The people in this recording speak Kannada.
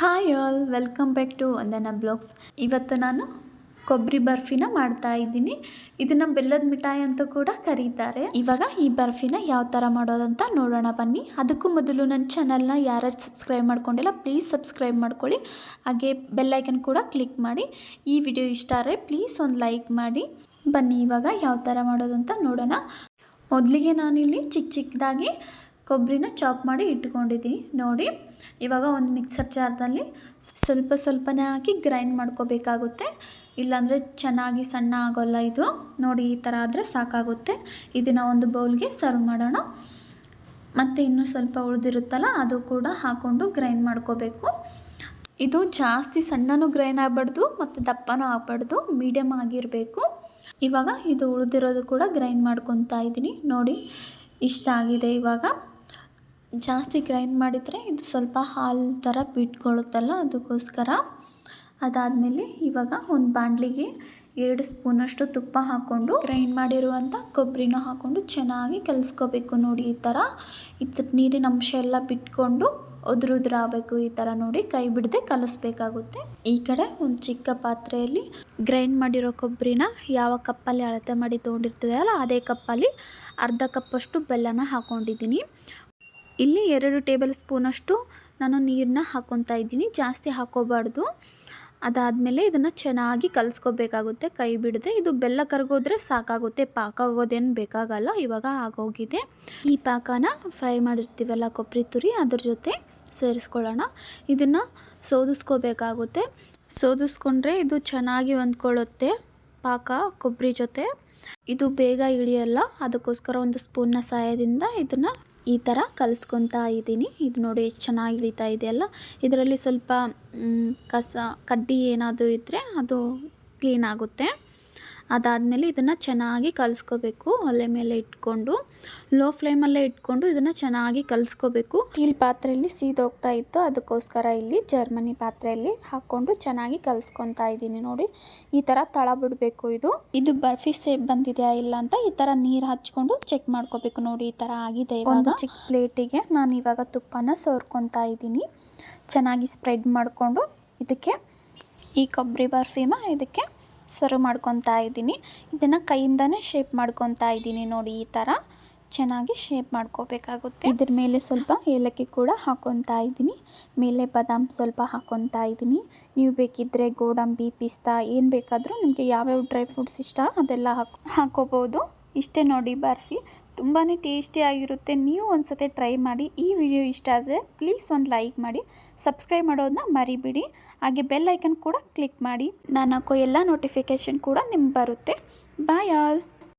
Hi all, welcome back to Vandana blogs. ಇವತ್ತು ನಾನು ಕೊಬ್ಬರಿ ಬರ್ಫಿನ ಮಾಡ್ತಾ ಇದ್ದೀನಿ. ಇದನ್ನು ಬೆಲ್ಲದ ಮಿಠಾಯಿ ಅಂತ ಕೂಡ ಕರೀತಾರೆ. ಇವಾಗ ಈ ಬರ್ಫಿನ ಯಾವ ಥರ ಮಾಡೋದಂತ ನೋಡೋಣ ಬನ್ನಿ. ಅದಕ್ಕೂ ಮೊದಲು ನನ್ನ ಚಾನಲ್ನ ಯಾರ್ಯಾರು ಸಬ್ಸ್ಕ್ರೈಬ್ ಮಾಡ್ಕೊಂಡಿಲ್ಲ ಪ್ಲೀಸ್ ಸಬ್ಸ್ಕ್ರೈಬ್ ಮಾಡ್ಕೊಳ್ಳಿ. ಹಾಗೆ ಬೆಲ್ಲೈಕನ್ ಕೂಡ ಕ್ಲಿಕ್ ಮಾಡಿ. ಈ ವಿಡಿಯೋ ಇಷ್ಟ ಆದರೆ ಪ್ಲೀಸ್ ಒಂದು ಲೈಕ್ ಮಾಡಿ. ಬನ್ನಿ ಇವಾಗ ಯಾವ ಥರ ಮಾಡೋದಂತ ನೋಡೋಣ. ಮೊದಲಿಗೆ ನಾನಿಲ್ಲಿ ಚಿಕ್ಕ ಚಿಕ್ಕದಾಗಿ ಕೊಬ್ಬರಿನ ಚಾಪ್ ಮಾಡಿ ಇಟ್ಕೊಂಡಿದ್ದೀನಿ ನೋಡಿ, ಇವಾಗ ಒಂದು ಮಿಕ್ಸರ್ ಜಾರ್ದಲ್ಲಿ ಸ್ವಲ್ಪ ಸ್ವಲ್ಪನೇ ಹಾಕಿ ಗ್ರೈಂಡ್ ಮಾಡ್ಕೋಬೇಕಾಗುತ್ತೆ. ಇಲ್ಲಾಂದರೆ ಚೆನ್ನಾಗಿ ಸಣ್ಣ ಆಗೋಲ್ಲ ಇದು. ನೋಡಿ, ಈ ಥರ ಆದರೆ ಸಾಕಾಗುತ್ತೆ. ಇದನ್ನು ಒಂದು ಬೌಲ್ಗೆ ಸರ್ವ್ ಮಾಡೋಣ. ಮತ್ತು ಇನ್ನೂ ಸ್ವಲ್ಪ ಉಳಿದಿರುತ್ತಲ್ಲ, ಅದು ಕೂಡ ಹಾಕ್ಕೊಂಡು ಗ್ರೈಂಡ್ ಮಾಡ್ಕೋಬೇಕು. ಇದು ಜಾಸ್ತಿ ಸಣ್ಣನೂ ಗ್ರೈಂಡ್ ಆಗಬಾರ್ದು, ಮತ್ತು ದಪ್ಪನೂ ಆಗಬಾರ್ದು ಮೀಡಿಯಮ್ ಆಗಿರಬೇಕು. ಇವಾಗ ಇದು ಉಳಿದಿರೋದು ಕೂಡ ಗ್ರೈಂಡ್ ಮಾಡ್ಕೊತಾ ಇದ್ದೀನಿ. ನೋಡಿ, ಇಷ್ಟ ಆಗಿದೆ ಇವಾಗ. ಜಾಸ್ತಿ ಗ್ರೈಂಡ್ ಮಾಡಿದರೆ ಇದು ಸ್ವಲ್ಪ ಹಾಲು ಥರ ಬಿಟ್ಕೊಳ್ಳುತ್ತಲ್ಲ ಅದಕ್ಕೋಸ್ಕರ. ಅದಾದಮೇಲೆ ಇವಾಗ ಒಂದು ಬಾಣಲಿಗೆ ಎರಡು ಸ್ಪೂನಷ್ಟು ತುಪ್ಪ ಹಾಕ್ಕೊಂಡು ಗ್ರೈಂಡ್ ಮಾಡಿರುವಂಥ ಕೊಬ್ಬರಿನ ಹಾಕ್ಕೊಂಡು ಚೆನ್ನಾಗಿ ಕಲಿಸ್ಕೋಬೇಕು ನೋಡಿ ಈ ಥರ. ಇದ್ರ ನೀರಿನ ಅಂಶ ಎಲ್ಲ ಬಿಟ್ಕೊಂಡು ಆಗಬೇಕು ಈ ಥರ ನೋಡಿ ಕೈ ಬಿಡದೆ ಕಲಿಸ್ಬೇಕಾಗುತ್ತೆ. ಈ ಕಡೆ ಒಂದು ಚಿಕ್ಕ ಪಾತ್ರೆಯಲ್ಲಿ ಗ್ರೈಂಡ್ ಮಾಡಿರೋ ಕೊಬ್ಬರಿನ ಯಾವ ಕಪ್ಪಲ್ಲಿ ಅಳತೆ ಮಾಡಿ ತೊಗೊಂಡಿರ್ತೀವಲ್ಲ ಅದೇ ಕಪ್ಪಲ್ಲಿ ಅರ್ಧ ಕಪ್ಪಷ್ಟು ಬೆಲ್ಲನ ಹಾಕ್ಕೊಂಡಿದ್ದೀನಿ ಇಲ್ಲಿ ಎರಡು ಟೇಬಲ್ ಸ್ಪೂನಷ್ಟು ನಾನು ನೀರನ್ನ ಹಾಕ್ಕೊತಾ ಇದ್ದೀನಿ. ಜಾಸ್ತಿ ಹಾಕೋಬಾರ್ದು. ಅದಾದಮೇಲೆ ಇದನ್ನು ಚೆನ್ನಾಗಿ ಕಲಿಸ್ಕೋಬೇಕಾಗುತ್ತೆ. ಕೈ ಬಿಡದೆ. ಇದು ಬೆಲ್ಲ ಕರಗೋದ್ರೆ ಸಾಕಾಗುತ್ತೆ. ಪಾಕ ಆಗೋದೇನು ಬೇಕಾಗಲ್ಲ. ಇವಾಗ ಆಗೋಗಿದೆ. ಈ ಪಾಕನ ಫ್ರೈ ಮಾಡಿರ್ತೀವಲ್ಲ ಕೊಬ್ಬರಿ ತುರಿ, ಅದ್ರ ಜೊತೆ ಸೇರಿಸ್ಕೊಳ್ಳೋಣ. ಇದನ್ನು ಸೋದಿಸ್ಕೋಬೇಕಾಗುತ್ತೆ. ಸೋದಿಸ್ಕೊಂಡ್ರೆ ಇದು ಚೆನ್ನಾಗಿ ಹೊಂದ್ಕೊಳ್ಳುತ್ತೆ ಪಾಕ, ಕೊಬ್ಬರಿ ಜೊತೆ. ಇದು ಬೇಗ ಇಳಿಯಲ್ಲ. ಅದಕ್ಕೋಸ್ಕರ ಒಂದು ಸ್ಪೂನ್ನ ಸಹಾಯದಿಂದ ಇದನ್ನು ಈ ಥರ ಕಲಿಸ್ಕೊತಾ ಇದ್ದೀನಿ. ಇದು ನೋಡಿ ಎಷ್ಟು ಚೆನ್ನಾಗಿ ಹಿಡಿತಾ ಇದೆಯಲ್ಲ ಇದರಲ್ಲಿ ಸ್ವಲ್ಪ ಕಸ, ಕಡ್ಡಿ ಏನಾದರೂ ಇದ್ದರೆ ಅದು ಕ್ಲೀನ್ ಆಗುತ್ತೆ. ಅದಾದಮೇಲೆ ಇದನ್ನು ಚೆನ್ನಾಗಿ ಕಲಿಸ್ಕೋಬೇಕು. ಒಲೆ ಮೇಲೆ ಇಟ್ಕೊಂಡು ಲೋ ಫ್ಲೇಮಲ್ಲೇ ಇಟ್ಕೊಂಡು ಇದನ್ನು ಚೆನ್ನಾಗಿ ಕಲಿಸ್ಕೋಬೇಕು. ಸ್ಟೀಲ್ ಪಾತ್ರೆಯಲ್ಲಿ ಸೀದೋಗ್ತಾ ಇತ್ತು. ಅದಕ್ಕೋಸ್ಕರ ಇಲ್ಲಿ ಜರ್ಮನಿ ಪಾತ್ರೆಯಲ್ಲಿ ಹಾಕ್ಕೊಂಡು ಚೆನ್ನಾಗಿ ಕಲಿಸ್ಕೊತಾ ಇದ್ದೀನಿ ನೋಡಿ. ಈ ಥರ ತಳ ಬಿಡಬೇಕು ಇದು. ಇದು ಬರ್ಫಿ ಸೇಪ್ ಬಂದಿದೆಯಾ ಇಲ್ಲ ಅಂತ ಈ ಥರ ನೀರು ಹಚ್ಕೊಂಡು ಚೆಕ್ ಮಾಡ್ಕೋಬೇಕು ನೋಡಿ. ಈ ಥರ ಆಗಿದೆ ಒಂದು ಚಿಕ್ಕ ಪ್ಲೇಟಿಗೆ ನಾನು ಇವಾಗ ತುಪ್ಪನ ಸೋರ್ಕೊತಾ ಇದ್ದೀನಿ. ಚೆನ್ನಾಗಿ ಸ್ಪ್ರೆಡ್ ಮಾಡಿಕೊಂಡು ಇದಕ್ಕೆ ಈ ಕೊಬ್ಬರಿ ಬರ್ಫಿನ ಇದಕ್ಕೆ ಸರ್ವ್ ಮಾಡ್ಕೊತಾ ಇದ್ದೀನಿ. ಇದನ್ನು ಕೈಯಿಂದನೇ ಶೇಪ್ ಮಾಡ್ಕೊತಾ ಇದ್ದೀನಿ ನೋಡಿ ಈ ಥರ ಚೆನ್ನಾಗಿ ಶೇಪ್ ಮಾಡ್ಕೋಬೇಕಾಗುತ್ತೆ. ಇದ್ರ ಮೇಲೆ ಸ್ವಲ್ಪ ಏಲಕ್ಕಿ ಕೂಡ ಹಾಕೊತಾ ಇದ್ದೀನಿ. ಮೇಲೆ ಬಾದಾಮ್ ಸ್ವಲ್ಪ ಹಾಕೊತಾ ಇದ್ದೀನಿ. ನೀವು ಬೇಕಿದ್ದರೆ ಗೋಡಂಬಿ, ಪಿಸ್ತಾ ಏನು ಬೇಕಾದರೂ ನಿಮಗೆ ಯಾವ್ಯಾವ ಡ್ರೈ ಫ್ರೂಟ್ಸ್ ಇಷ್ಟ ಅದೆಲ್ಲ ಹಾಕೋಬಹುದು ಹಾಕೋಬೋದು. ಇಷ್ಟೇ ನೋಡಿ ಬರ್ಫಿ. ತುಂಬಾ ಟೇಸ್ಟಿಯಾಗಿರುತ್ತೆ ನೀವು ಒಂದು ಸತಿ ಟ್ರೈ ಮಾಡಿ. ಈ ವಿಡಿಯೋ ಇಷ್ಟ ಆದರೆ ಪ್ಲೀಸ್ ಒಂದು ಲೈಕ್ ಮಾಡಿ. ಸಬ್ಸ್ಕ್ರೈಬ್ ಮಾಡೋದನ್ನ ಮರಿಬಿಡಿ. ಹಾಗೆ ಬೆಲ್ ಐಕನ್ ಕೂಡ ಕ್ಲಿಕ್ ಮಾಡಿ. ನಾನು ಹಾಕೋ ಎಲ್ಲ ನೋಟಿಫಿಕೇಷನ್ ಕೂಡ ನಿಮ್ಗೆ ಬರುತ್ತೆ. Bye all.